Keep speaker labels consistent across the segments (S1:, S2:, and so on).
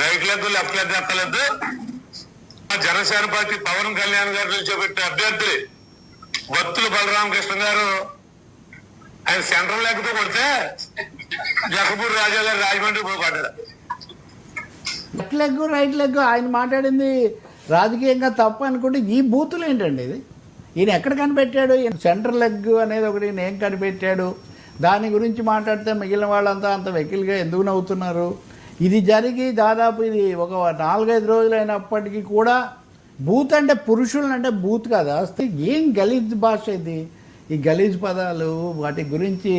S1: Right leg left ఆ Janasena party Pawan Kalyan గారు నిలిచోబెట్టిన అభ్యర్థి భక్తులు బలరామకృష్ణ గారు ఆయన సెంట్రల్ లెగ్తో కొడితే జగపూర్ రాజా గారు రాజమండ్రి పోయి
S2: లెఫ్ట్ లెగ్ రైట్ లెగ్ ఆయన మాట్లాడింది రాజకీయంగా తప్ప అనుకుంటే ఈ బూతులు ఏంటండి ఇది? ఈయన ఎక్కడ కనిపెట్టాడు? ఈయన సెంటర్ లెగ్ అనేది ఒకటి ఈయన ఏం కనిపెట్టాడు? దాని గురించి మాట్లాడితే మిగిలిన వాళ్ళంతా అంత వెకిల్గా ఎందుకు నవ్వుతున్నారు? ఇది జరిగి దాదాపు ఇది ఒక నాలుగైదు రోజులు అయినప్పటికీ కూడా బూత్ అంటే పురుషులను అంటే బూత్ కదా అస్తే ఏం గలీజ్ భాష ఇది? ఈ గలీజ్ పదాలు వాటి గురించి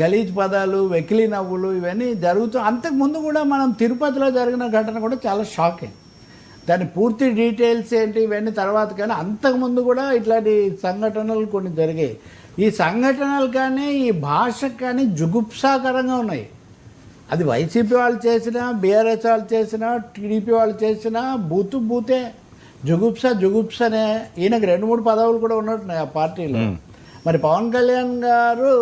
S2: గలీజ్ పదాలు వెకిలి నవ్వులు ఇవన్నీ జరుగుతూ అంతకుముందు కూడా మనం తిరుపతిలో జరిగిన ఘటన కూడా చాలా షాకింగ్ దాని పూర్తి డీటెయిల్స్ ఏంటి ఇవన్నీ తర్వాత కానీ అంతకుముందు కూడా ఇట్లాంటి సంఘటనలు కొన్ని జరిగాయి. ఈ సంఘటనలు కానీ ఈ భాష కానీ జుగుప్సాకరంగా ఉన్నాయి. అది వైసీపీ వాళ్ళు చేసినా బీఆర్ఎస్ వాళ్ళు చేసినా టీడీపీ వాళ్ళు చేసినా బూతు బూతే. జుగుప్స జుగుప్సనే. ఈయనకు రెండు మూడు పదవులు కూడా ఉన్నట్టున్నాయి ఆ పార్టీలో. మరి పవన్ కళ్యాణ్ గారు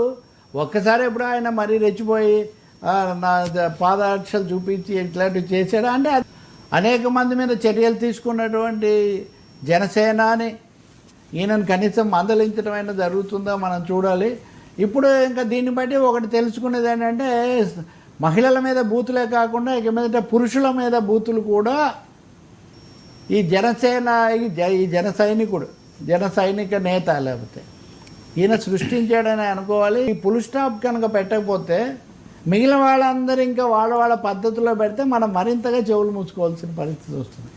S2: ఒక్కసారి ఎప్పుడు ఆయన మరీ రెచ్చిపోయి నా పాదాక్షలు చూపించి ఇట్లాంటివి చేశాడా? అంటే అనేక మంది మీద చర్యలు తీసుకున్నటువంటి జనసేనాని ఈయనను కనీసం మందలించడం అయినా జరుగుతుందా మనం చూడాలి. ఇప్పుడు ఇంకా దీన్ని బట్టి ఒకటి తెలుసుకునేది ఏంటంటే మహిళల మీద బూతులే కాకుండా ఇక మీదట పురుషుల మీద బూతులు కూడా ఈ జనసేన ఈ జ- ఈ జన సైనికుడు జన సైనిక నేత లేకపోతే ఈయన సృష్టించాడని అనుకోవాలి. ఈ పుల్ స్టాప్ కనుక పెట్టకపోతే మిగిలిన వాళ్ళందరూ ఇంకా వాళ్ళ వాళ్ళ పద్ధతిలో పెడితే మనం మరింతగా చెవులు మూసుకోవాల్సిన పరిస్థితి వస్తుంది.